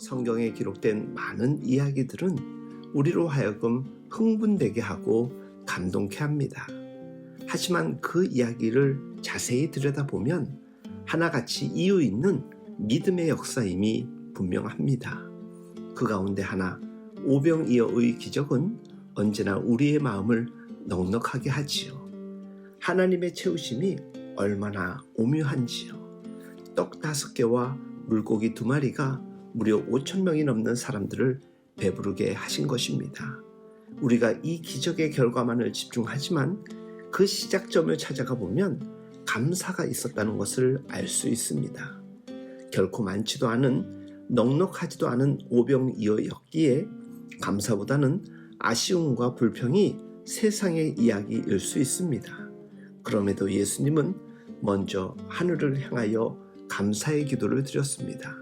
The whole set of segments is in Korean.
성경에 기록된 많은 이야기들은 우리로 하여금 흥분되게 하고 감동케 합니다. 하지만 그 이야기를 자세히 들여다보면 하나같이 이유 있는 믿음의 역사임이 분명합니다. 그 가운데 하나 오병이어의 기적은 언제나 우리의 마음을 넉넉하게 하지요. 하나님의 채우심이 얼마나 오묘한지요. 떡 다섯 개와 물고기 두 마리가 무려 5천 명이 넘는 사람들을 배부르게 하신 것입니다. 우리가 이 기적의 결과만을 집중하지만 그 시작점을 찾아가 보면 감사가 있었다는 것을 알 수 있습니다. 결코 많지도 않은 넉넉하지도 않은 오병이어였기에 감사보다는 아쉬움과 불평이 세상의 이야기일 수 있습니다. 그럼에도 예수님은 먼저 하늘을 향하여 감사의 기도를 드렸습니다.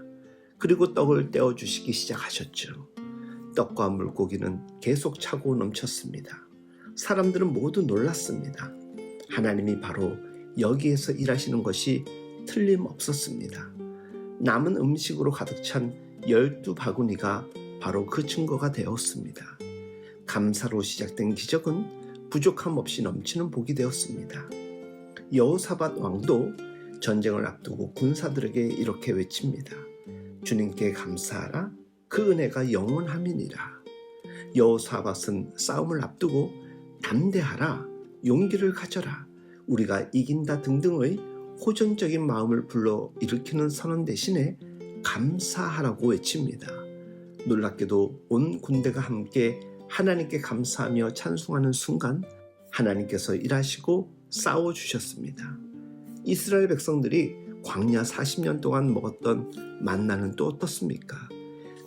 그리고 떡을 떼어 주시기 시작하셨죠. 떡과 물고기는 계속 차고 넘쳤습니다. 사람들은 모두 놀랐습니다. 하나님이 바로 여기에서 일하시는 것이 틀림없었습니다. 남은 음식으로 가득 찬 열두 바구니가 바로 그 증거가 되었습니다. 감사로 시작된 기적은 부족함 없이 넘치는 복이 되었습니다. 여호사밧 왕도 전쟁을 앞두고 군사들에게 이렇게 외칩니다. 주님께 감사하라 그 은혜가 영원함이니라. 여호사밧은 싸움을 앞두고 담대하라 용기를 가져라 우리가 이긴다 등등의 호전적인 마음을 불러 일으키는 선언 대신에 감사하라고 외칩니다. 놀랍게도 온 군대가 함께 하나님께 감사하며 찬송하는 순간 하나님께서 일하시고 싸워 주셨습니다. 이스라엘 백성들이 광야 40년 동안 먹었던 만나는 또 어떻습니까?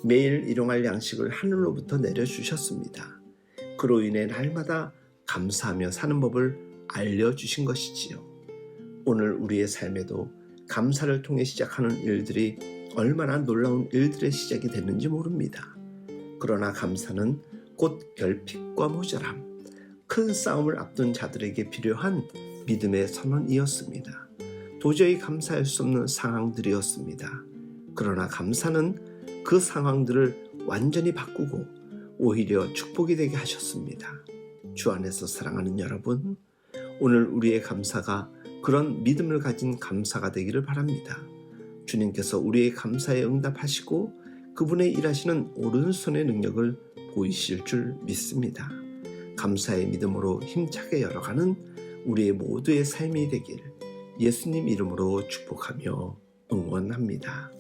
매일 일용할 양식을 하늘로부터 내려주셨습니다. 그로 인해 날마다 감사하며 사는 법을 알려주신 것이지요. 오늘 우리의 삶에도 감사를 통해 시작하는 일들이 얼마나 놀라운 일들의 시작이 됐는지 모릅니다. 그러나 감사는 곧 결핍과 모자람, 큰 싸움을 앞둔 자들에게 필요한 믿음의 선언이었습니다. 도저히 감사할 수 없는 상황들이었습니다. 그러나 감사는 그 상황들을 완전히 바꾸고 오히려 축복이 되게 하셨습니다. 주 안에서 사랑하는 여러분, 오늘 우리의 감사가 그런 믿음을 가진 감사가 되기를 바랍니다. 주님께서 우리의 감사에 응답하시고 그분의 일하시는 오른손의 능력을 보이실 줄 믿습니다. 감사의 믿음으로 힘차게 열어가는 우리의 모두의 삶이 되길 예수님 이름으로 축복하며 응원합니다.